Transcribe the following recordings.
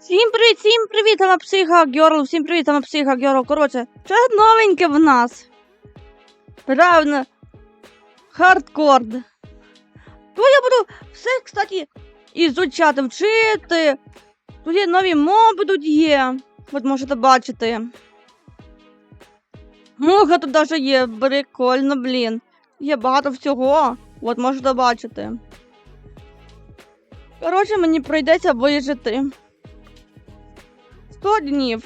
Всім привіт, всім привіт, там психа Герл, всім привіт, там психа Герл. Коротше, це новеньке в нас. Правильно. Хардкор. То я буду все, кстати, ізучати, вчити. Тут є нові моби тут є. От можете бачити. Муха тут даже є, прикольно, блін. Є багато всього. От можете бачити. Коротше, мені прийдеться вижити. 100 днів.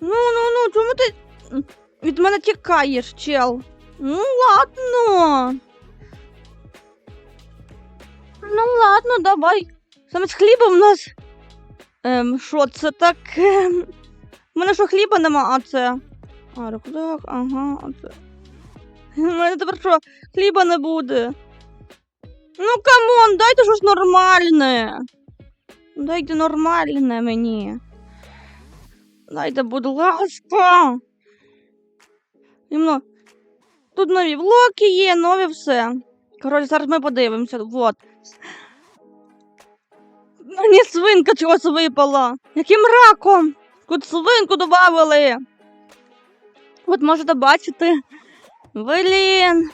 Ну, ну, ну, чому ти від мене тікаєш, чел? Ну, ладно. Ну, ладно, давай. Саме з хлібом у нас. Ем, що це таке? У мене що хліба нема, а це. А, рюкзак, ага, а це. У мене тепер що, хліба не буде. Ну камон, дайте щось нормальне. Дайте нормальне мені. Дайте, будь ласка. Іменно. Тут нові влоки є, нові все. Коротше, зараз ми подивимося. Вот. Мені свинка чогось випала. Яким раком? Тут свинку додавали. От можете бачити. Блін.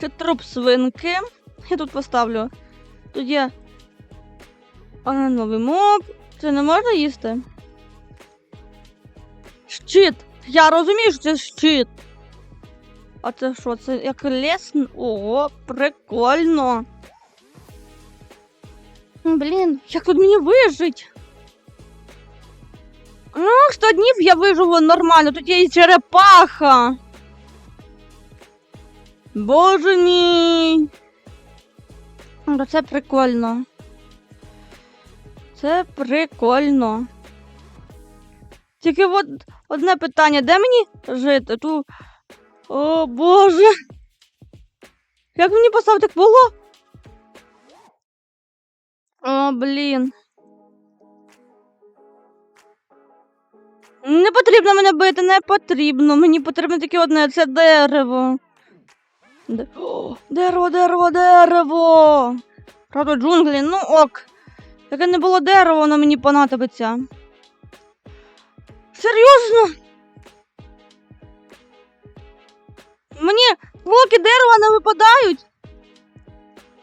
Це труп свинки. Я тут поставлю. Тут є а, новий моб. Це не можна їсти? Щит. Я розумію, що це щит. А це що? Це як лес? Ого, прикольно. Блін, як тут мені вижить? Ну, 100 днів я виживу нормально, тут є і черепаха. Боже мій. Ну, Це прикольно. Це прикольно. Тільки от одне питання, де мені жити? Ту. О боже. Як мені поставити було? О, блін. Не потрібно мене бити, не потрібно. Мені потрібно тільки одне, це дерево. Дерево, дерево, дерево. Правда, джунглі, ну ок. Яке не було дерева, воно мені понадобиться. Серйозно? Мені блоки дерева не випадають.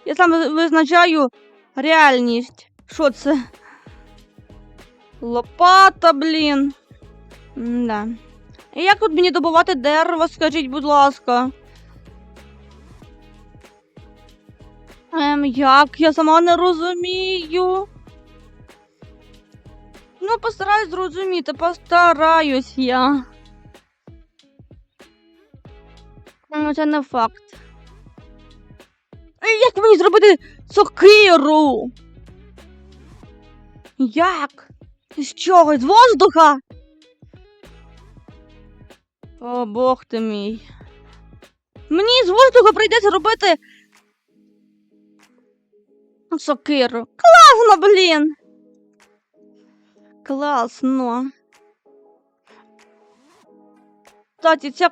Я саме визначаю реальність. Що це? Лопата, блін. Да. І як тут мені добувати дерево, скажіть, будь ласка. Ем, як? Я сама не розумію. Ну, постараюсь зрозуміти, постараюсь я. Ну, це не факт. Е, Як мені зробити сокиру? Як? З чого? З воздуха? О, бог ти мій. Мені з воздуха прийдеться робити сокиру. Класно, блін. Класно. Кстати, ця.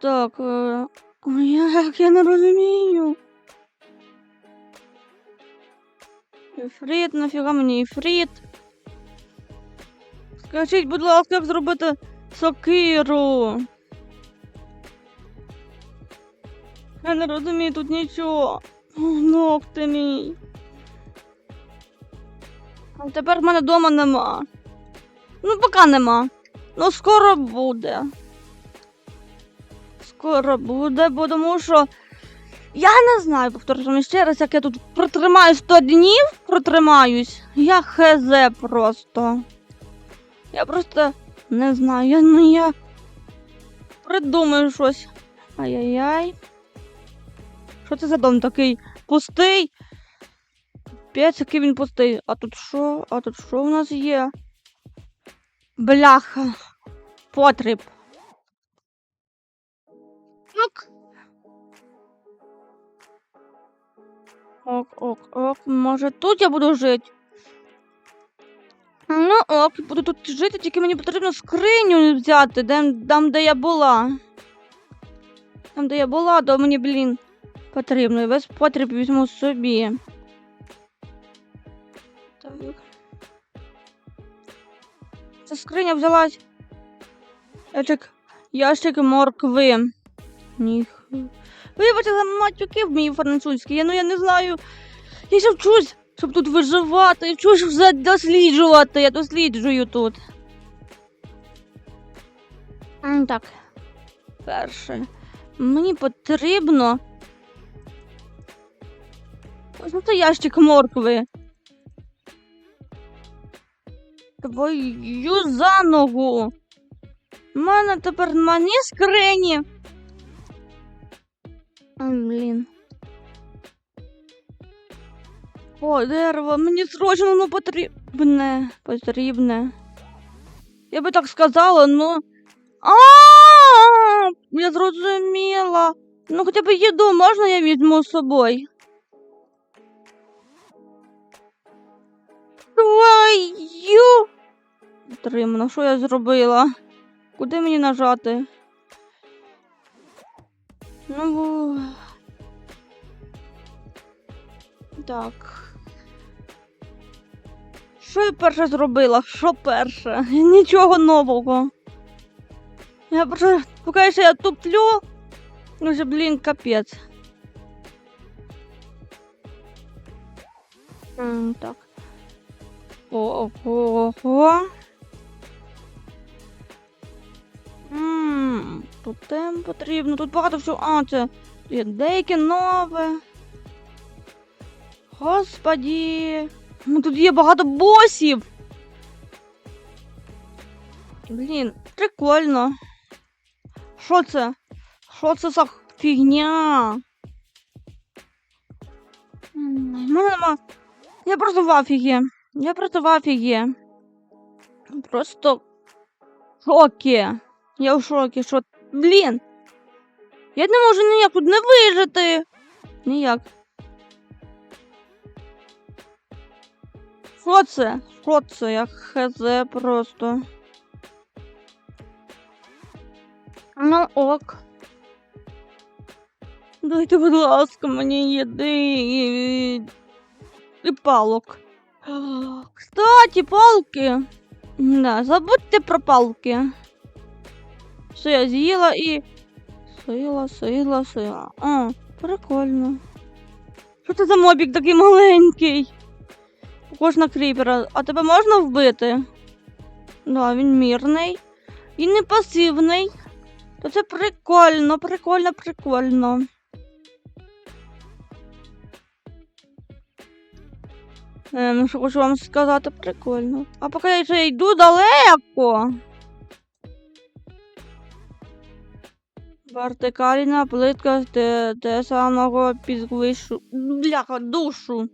Так. Е... Ой, як я не розумію. Іфрит, нафіга мені іфрит. Скажіть, будь ласка, як зробити сокиру. Я не розумію тут нічого. Ногти мій. А тепер в мене вдома нема. Ну, поки нема. Ну, скоро буде. Скоро буде, бо тому що. Я не знаю, повторюю ще раз, як я тут протримаю 100 днів, протримаюсь. Я хз просто. Я просто не знаю. Я, ну, я придумаю щось. Ай-яй-яй. Що це за дом такий пустий? П'ять, який він пустий. А тут що? А тут що в нас є? Бляха. Потріб. Ок. Ок, ок, ок. Може тут я буду жити? Ну ок, буду тут жити, тільки мені потрібно скриню взяти, де, там, де я була. Там, де я була, то мені, блін, потрібно. І весь потріб візьму собі. Так. Ця скриня взялась. Ящик, ящик моркви. Ніх. Вибачте за матюки в моїй французькій. Я, ну я не знаю. Я ще вчусь, щоб тут виживати. Я вчусь вже досліджувати. Я досліджую тут. Так. Перше. Мені потрібно. Ось це ящик моркви. Твою за ногу. У мене тепер нема ні скрині. Ай, блін. О, дерево, мені срочно воно потрібне. Потрібне. Я би так сказала, ну. А, я зрозуміла. Ну хоча б їду можна я візьму з собою? Твою. Тримано, що я зробила? Куди мені нажати? Ну. Так. Що я перше зробила? Що перше? Нічого нового. Я просто поки що я туплю. Ну вже, блін, капець. Так. Ого. Ммм, тут тем потрібно, тут багато всього. А, це є деяке нове. Господі. Ну тут є багато босів. Блін, прикольно. Що це? Що це за фігня? В Мене нема. Я просто в афігі. Я просто в. Просто в шокі. Я в шокі, що. Блін. Я не можу ніяк не вижити. Ніяк. Що це? Що це? Я хз просто. Ну ок. Дайте, будь ласка, мені їди і, і палок. Кстати, палки. Да, забудьте про палки. Все, я з'їла і. Сила, сила, сила. А, прикольно. Що це за мобік такий маленький? Похож на кріпера. А тебе можна вбити? Да, він мірний. І не пасивний. То це прикольно, прикольно, прикольно. Ем, що хочу вам сказати, прикольно. А поки я ще йду далеко. Вертикальна плитка те, те самого підвищу. Бляха, душу.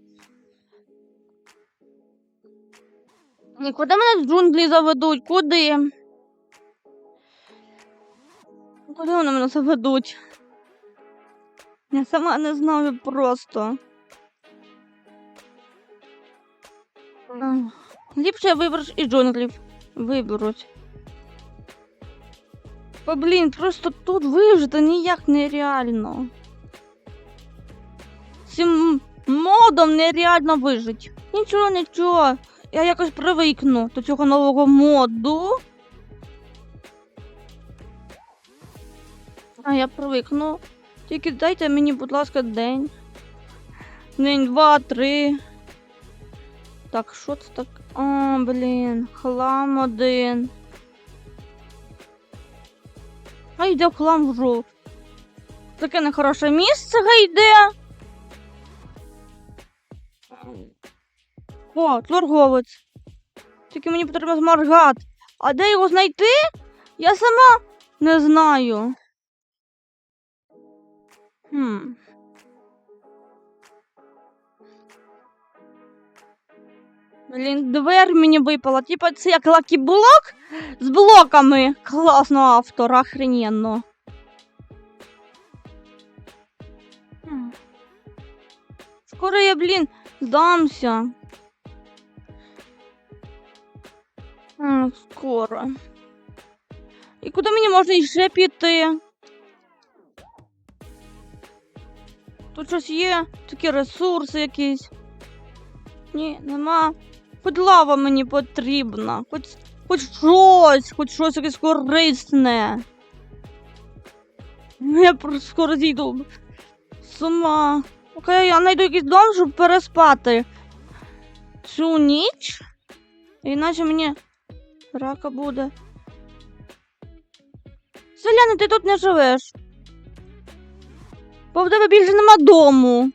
І куди мене з джунглі заведуть? Куди? Куди вони мене заведуть? Я сама не знаю просто. Ліпше виберусь із джунглів. Виберусь. Бо, блін, просто тут вижити ніяк нереально. Цим модом нереально вижити. Нічого, нічого. Я якось привикну до цього нового моду. А я привикну. Тільки дайте мені, будь ласка, день. День, два, три. Так, що це так? А, блін, хлам один. А йде в хлам вже. Таке нехороше місце гайде. О, торговець. Тільки мені потрібно зморгат. А де його знайти? Я сама не знаю. Хм. Блін, двер мені випала. Типа це як лакі-блок з блоками. Класно автор, охрененно. Скоро я, блін, здамся. Скоро. І куди мені можна ще піти? Тут щось є, такі ресурси якісь. Ні, нема. Хоч лава мені потрібна, хоч, хоч щось, хоч щось якесь корисне. Ну, Я просто скоро зійду з ума. Окей, я знайду якийсь дом, щоб переспати. Цю ніч. Іначе мені рака буде. Селяни, ти тут не живеш. Бо в тебе більше нема дому.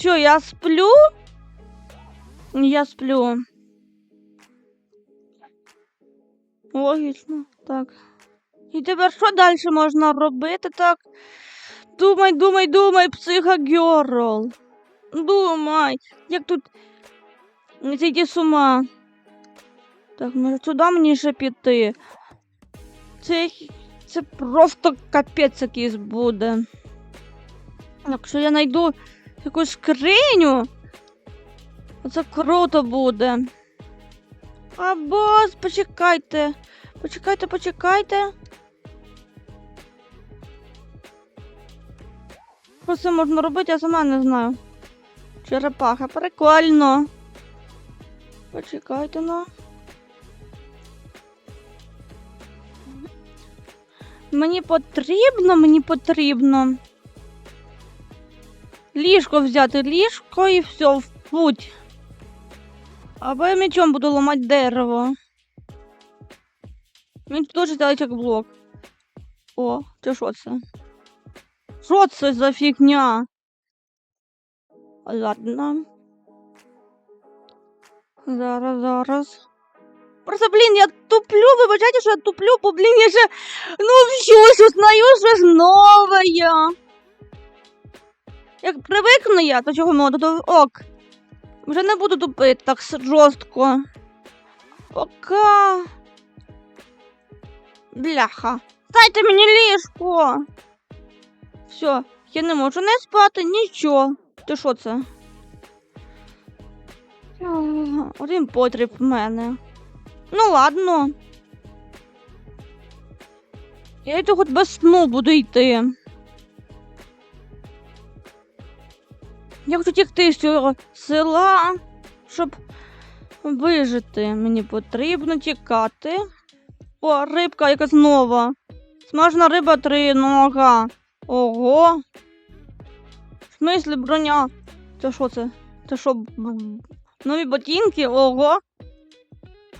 Що, я сплю? Я сплю. Логічно, так. І тепер що далі можна робити так? Думай, думай, думай, психогерл. Думай, як тут не зійти з ума. Так, може туди мені ще піти. Це, це просто капець якийсь буде. Якщо я знайду якусь скриню, це круто буде. Або почекайте. Почекайте, почекайте. Що це можна робити, я сама не знаю. Черепаха, прикольно. Почекайте ну. Мені потрібно, мені потрібно. Ліжко взяти, ліжко і все, в путь. Або я мечом буду ламати дерево. Він теж ставить як блок. О, це що це? Що це за фігня? Ладно. Зараз, зараз. Просто, блін, я туплю, вибачайте, що я туплю, бо, блін, я ще, ну, щось узнаю, щось нове. Як привикну я до чого моду, то ок. Вже не буду тупити так жорстко. Пока. Бляха. Дайте мені ліжко. Все, я не можу не спати, нічого. Ти що це? Один потріб в мене. Ну ладно. Я йду хоч без сну буду йти. Я хочу тікти з цього села, щоб вижити. Мені потрібно тікати. О, рибка якась нова. Смажена риба три нога. Ого. В смислі броня? Це що це? Це що? Нові ботинки? Ого.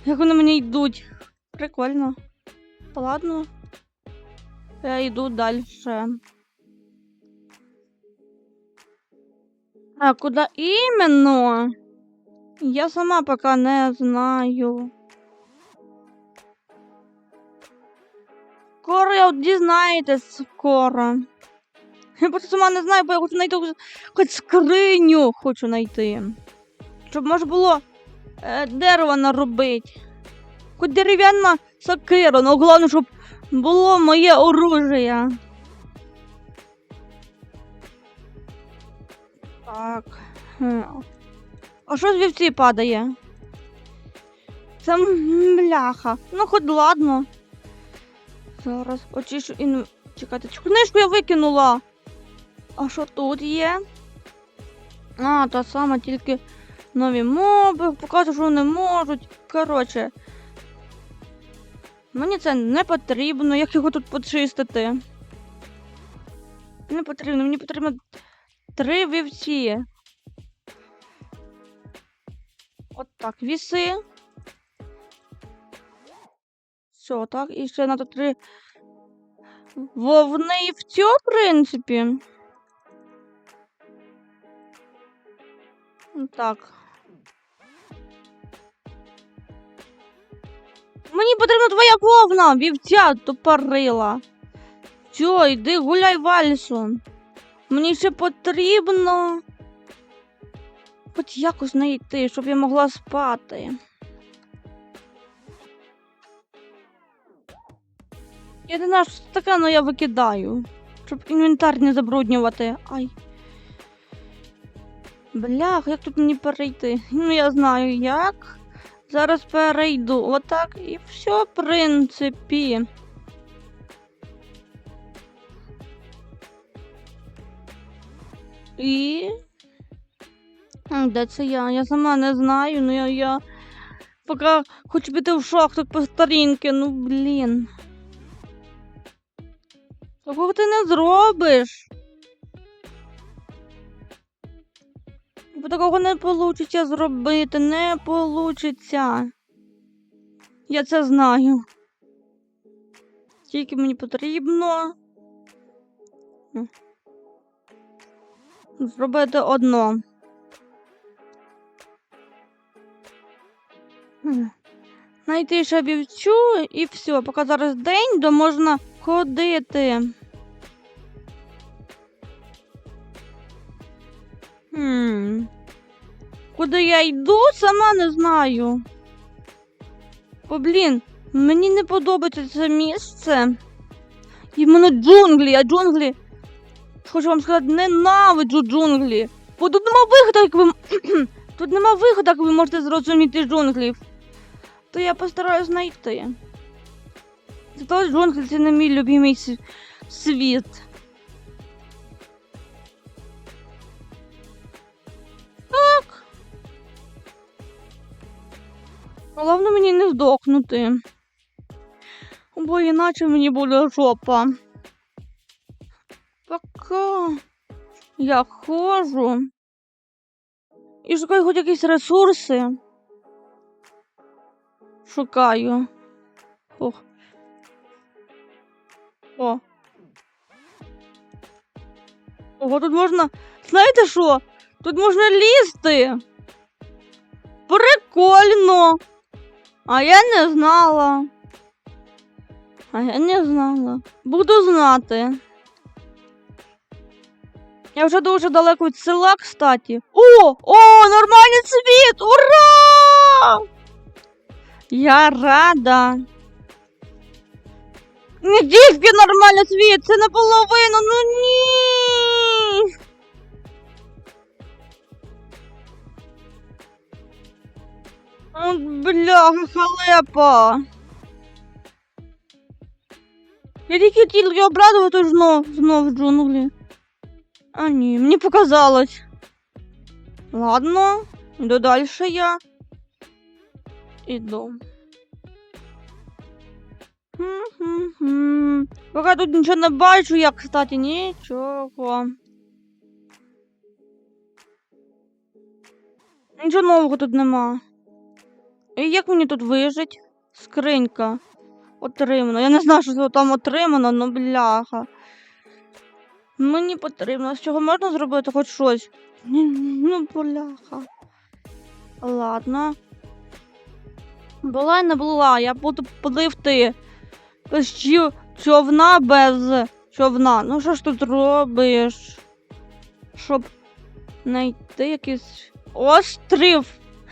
Як вони мені йдуть? Прикольно. Ладно. Я йду далі. А куди іменно? Я сама поки не знаю. Скоро я дізнаєтесь скоро. Я просто сама не знаю, бо я хочу знайти хоч- скриню хочу знайти. Щоб може було е, дерево наробити. Хоч дерев'яна сокира, ну головне, щоб було моє оружие. Так. А що з вівці падає? Це м, бляха. Ну, хоч ладно. Зараз очищу і. Чекайте, цю книжку я викинула. А що тут є? А, та сама, тільки нові моби, показує, що вони можуть. Коротше. Мені це не потрібно, як його тут почистити. Не потрібно, мені потрібно три вівці. От так, віси. Все, так, і ще треба три вовни і вцю, в принципі. Так. Мені потрібна твоя вовна, вівця тупорила. Все, йди гуляй вальсом. Мені ще потрібно. Хоч якось знайти, щоб я могла спати. Я не знаю, що таке, але я викидаю. Щоб інвентар не забруднювати. Ай. Блях, як тут мені перейти? Ну, я знаю як. Зараз перейду. Отак і все, в принципі. І. Де це я? Я сама не знаю, ну я. я... Поки хочу піти в шахту по старінки, ну блін. Такого ти не зробиш. Бо такого не вийде зробити, не вийде. Я це знаю. Тільки мені потрібно. Зробити одно. М. Знайти ще вівцю і все. Поки зараз день, то можна ходити. Хм. Куди я йду, сама не знаю. О, блін, мені не подобається це місце. І в мене джунглі, а джунглі. Хочу вам сказати, ненавиджу джунглі. Бо тут нема виходу, як ви. Тут нема виходу, як ви можете зрозуміти джунглів. То я постараюсь знайти. Зато джунглі це не мій любимий світ. Так. Головне мені не здохнути. Бо іначе мені буде жопа. Пока я ходжу і шукаю хоч якісь ресурси. Шукаю. Ох. О. Ого, тут можна. Знаєте що? Тут можна лізти. Прикольно. А я не знала. А я не знала. Буду знати. Я вже дуже далеко від села, кстати. О! О, нормальний світ! Ура! Я рада. Не тільки нормальний світ, це наполовину, ну ні. От бляха, халепа. Я тільки тільки обрадувати знов, знов джунглі. А ні, мені показалось. Ладно, йду далі я. Іду. Хм-хм-хм. Поки тут нічого не бачу, я, кстати, нічого. Нічого нового тут нема. І як мені тут вижить? Скринька. Отримано. Я не знаю, що там отримано, ну бляха. Мені потрібно. З цього можна зробити хоч щось? Ну, бляха. Ладно. Була й не була, я буду пливти. Без чів- човна без човна. Ну що ж тут робиш? Щоб знайти якийсь острів.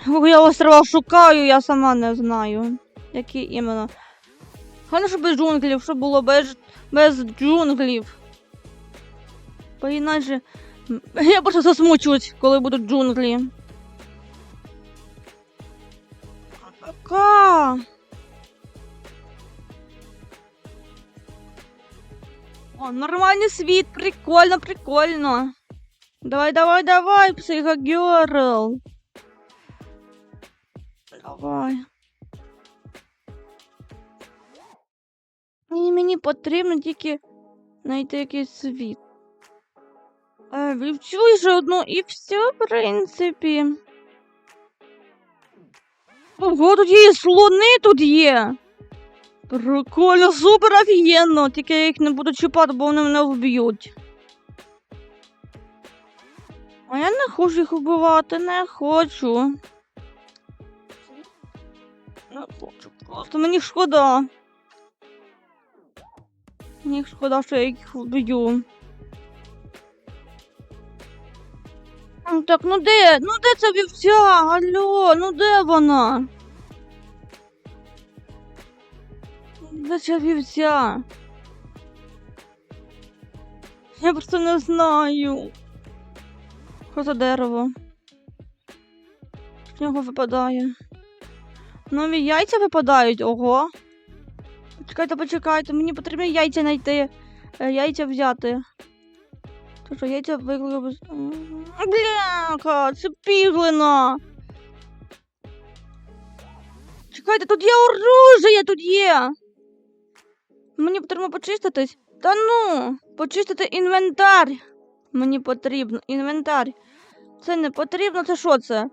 Я острова шукаю, я сама не знаю. Який іменно. Головне, щоб без джунглів, щоб було без, без джунглів. Бо іначе м, я просто засмучусь, коли будуть джунглі. Пока. О, нормальний світ, прикольно, прикольно. Давай, давай, давай, психогерл. Давай. Мені, мені потрібно тільки знайти якийсь світ. Е, вивчу ще одну і все, в принципі. Ого, тут є слони тут є. Прикольно, супер офігенно. Тільки я їх не буду чіпати, бо вони мене вб'ють. А я не хочу їх вбивати, не хочу. Не хочу просто мені шкода. Мені шкода, що я їх вб'ю. Так, ну де? Ну де ця вівця? Алло, ну де вона? Де ця вівця? Я просто не знаю. Що за дерево? З нього випадає. Нові яйця випадають, ого. Почекайте, почекайте, мені потрібно яйця знайти. Е, Яйця взяти. То що яйця викликав. Бляха, це піглина. Чекайте, тут є оружие, тут є. Мені потрібно почиститись. Та ну, почистити інвентар. Мені потрібно інвентар. Це не потрібно, це що це?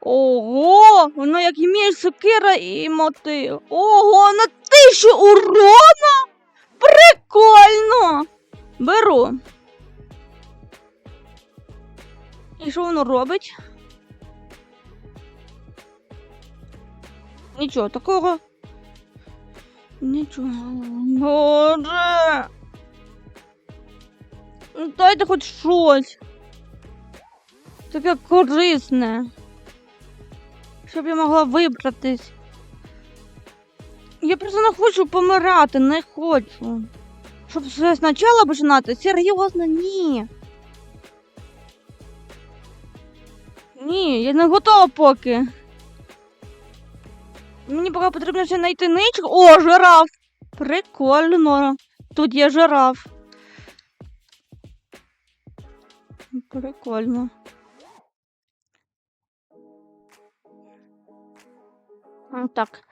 Ого, воно як і між сокира і моти. Ого, на тисячу урона! Прикольно! Беру. І що воно робить? Нічого такого. Нічого. Боже. Ну, Дайте хоч щось. Таке корисне. Щоб я могла вибратись. Я просто не хочу помирати, не хочу. Щоб все спочатку починати? Серйозно, ні. Ні, я не готова поки. Мені поки потрібно ще знайти ничку. О, жираф! Прикольно. Тут є жираф. Прикольно. Так.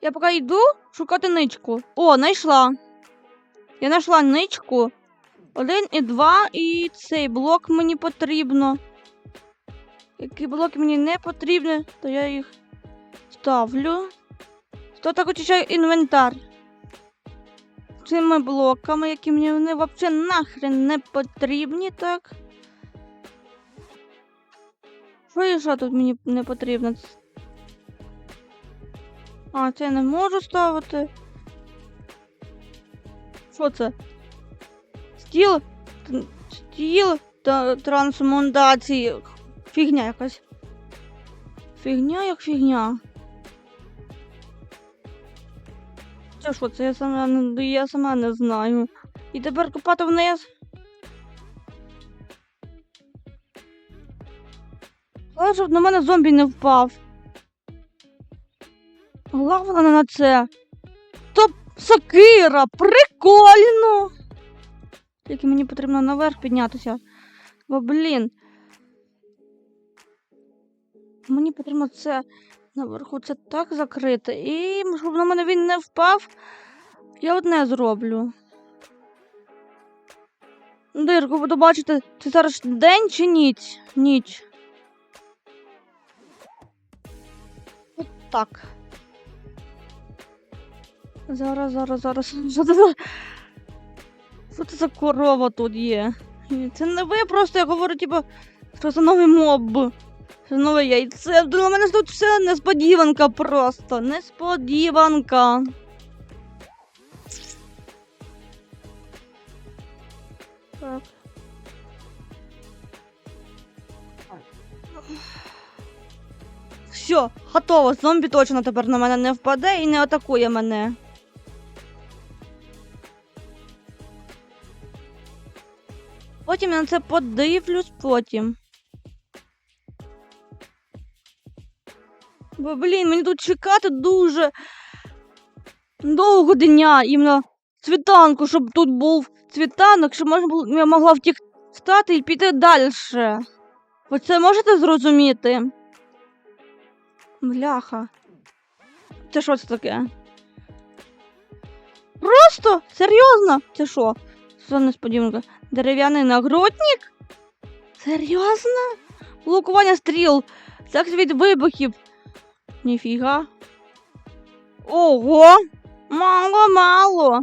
Я поки йду шукати ничку. О, знайшла. Я знайшла ничку. Один і два, і цей блок мені потрібно. Які блоки мені не потрібні, то я їх ставлю. Хто так очищає інвентар? Цими блоками, які мені вони взагалі нахрен не потрібні, так? Що і що тут мені не потрібно? А, це я не можу ставити. Що це? Стіл? Стіл та трансмундації. Фігня якась. Фігня як фігня. Це що, це я сама я сама не знаю. І тепер копати вниз. Головне, щоб на мене зомбі не впав. Головне на це. Топ сокира! Прикольно! Тільки мені потрібно наверх піднятися. Бо, блін. Мені потрібно це наверху це так закрити. І щоб на мене він не впав, я одне зроблю. Дирку, буду бачити, це зараз день чи ніч? Ніч. От так. Зараз, зараз, зараз. Що це за. Що це за корова тут є? Це не ви просто, я говорю, типу, що це новий моб. Нове яйце. Для мене тут все несподіванка просто. Несподіванка. Так. Все, готово. Зомбі точно тепер на мене не впаде і не атакує мене. Потім я на це подивлюсь потім. Бо, блін, мені тут чекати дуже довго дня, іменно світанку, щоб тут був світанок, щоб можна було, я могла втікти встати і піти далі. Ви це можете зрозуміти? Бляха. Це що це таке? Просто? Серйозно? Це що? Це несподіванка. Дерев'яний нагрудник? Серйозно? Блокування стріл. Захист від вибухів. Ніфіга. Ого! Мало, мало.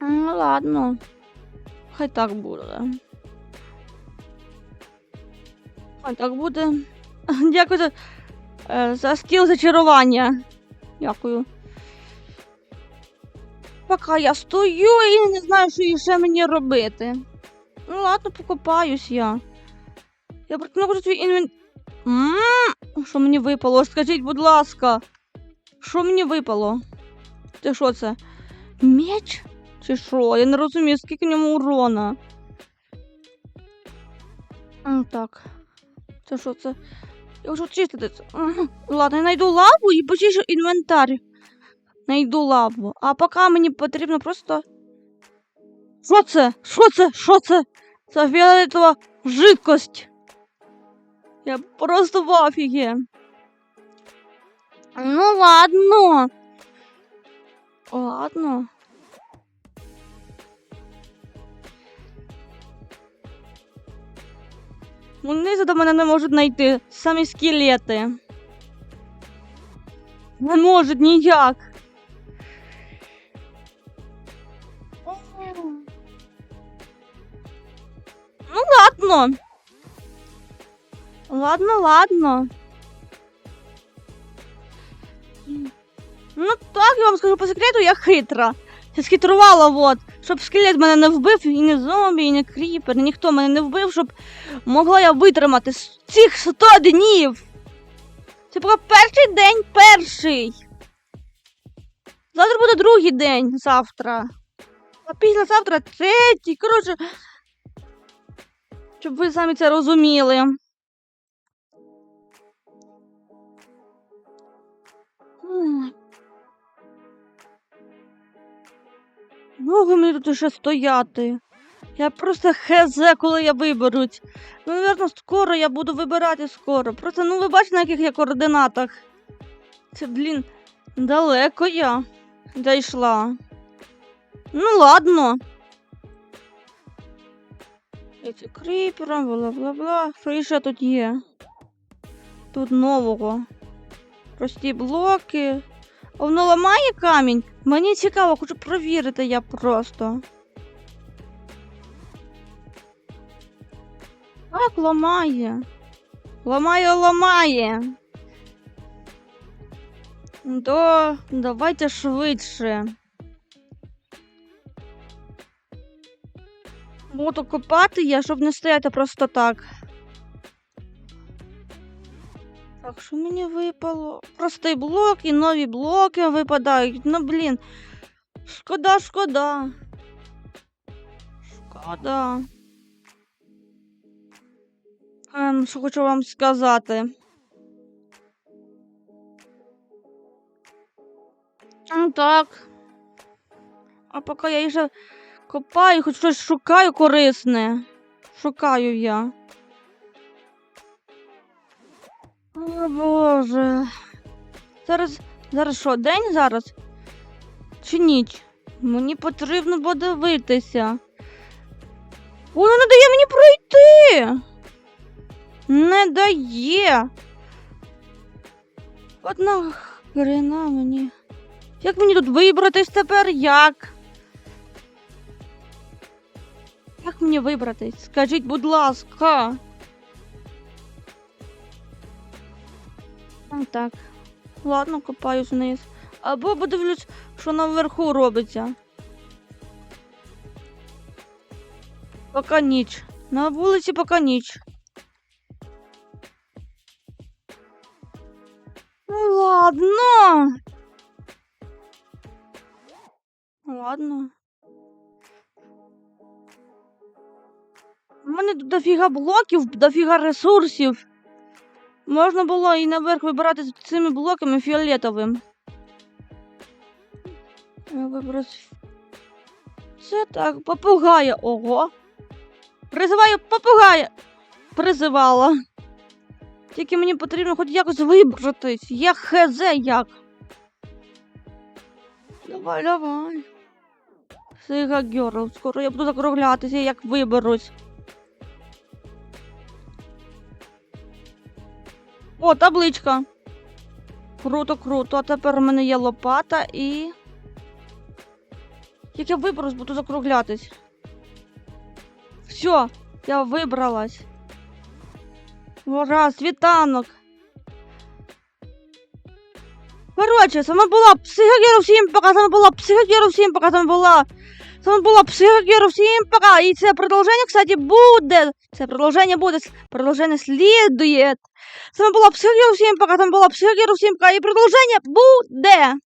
Ну ладно. Хай так буде. Хай так буде. Дякую за, е, за скіл зачарування. Дякую. Поки я стою і не знаю, що ще мені робити. Ну ладно, покопаюсь я. Я пропоную свій інвент. Ммм, що мені випало? Скажіть, будь ласка. Що мені випало? Це що це? Меч? Чи що? Я не розумію, скільки в ньому урона. Так. Це що це? Я вже чистити це. Ладно, я знайду лаву і почищу інвентар. Найду лаву. А поки мені потрібно просто Що це? Що це? Що це? Це фіолетова жидкость. Я просто в афігі. Ну ладно. Ладно. Вони до мене не можуть знайти. Самі скелети. Не можуть ніяк. Ну ладно. Ладно, ладно. Ну так, я вам скажу по секрету, я хитра. Я схитрувала, вот, щоб скелет мене не вбив, і не зомбі, і не кріпер, ніхто мене не вбив, щоб могла я витримати цих 100 днів. Це поки перший день перший. Завтра буде другий день завтра. А післязавтра третій. Коротше. Щоб ви самі це розуміли. Довго мені тут ще стояти. Я просто хезе, коли я виберуть. Ну, напевно, скоро я буду вибирати скоро. Просто, ну ви бачите, на яких я координатах. Це, блін, далеко я дійшла. Ну, ладно. Эти кріпера, бла-бла-бла. Що іще тут є? Тут нового. Прості блоки. Воно ламає камінь? Мені цікаво, хочу провірити я просто. Так, ламає. Ламає, ламає. То давайте швидше. Буду копати я, щоб не стояти просто так. Так, що мені випало? Простий блок і нові блоки випадають. Ну, блін. Шкода, шкода. Шкода. Ем, що хочу вам сказати. Ну так. А поки я ще копаю, хоч щось шукаю корисне. Шукаю я. О, Боже. Зараз. Зараз що, день зараз? Чи ніч? Мені потрібно подивитися. Воно не дає мені пройти. Не дає. Одна хрена мені. Як мені тут вибратись тепер? Як? Як мені вибратись? Скажіть, будь ласка. Так. Ладно, копаюсь вниз. Або подивлюсь, що наверху робиться. Пока ніч. На вулиці пока ніч. Ну ладно. Ладно. У мене тут дофіга блоків, дофіга ресурсів. Можна було і наверх вибирати цими блоками фіолетовим. Я Це так, попугая. Ого. Призиваю попугая. Призивала. Тільки мені потрібно хоч якось вибратись. Я хз як. Давай, давай. Сига Герл, скоро я буду закруглятися, як виберусь. О, табличка. Круто, круто. А тепер у мене є лопата і. Як я виберусь, буду закруглятись. Все, я вибралась. Ура, світанок. Короче, саме була психогеру всім пока, саме була психогеру всім пока, саме була. Саме була психогеру всім пока. І це продовження, кстати, буде. Це будет. Продолжение следует. С вами была психогеру всем пока, там была психогеру всем пока. И продолжение буде.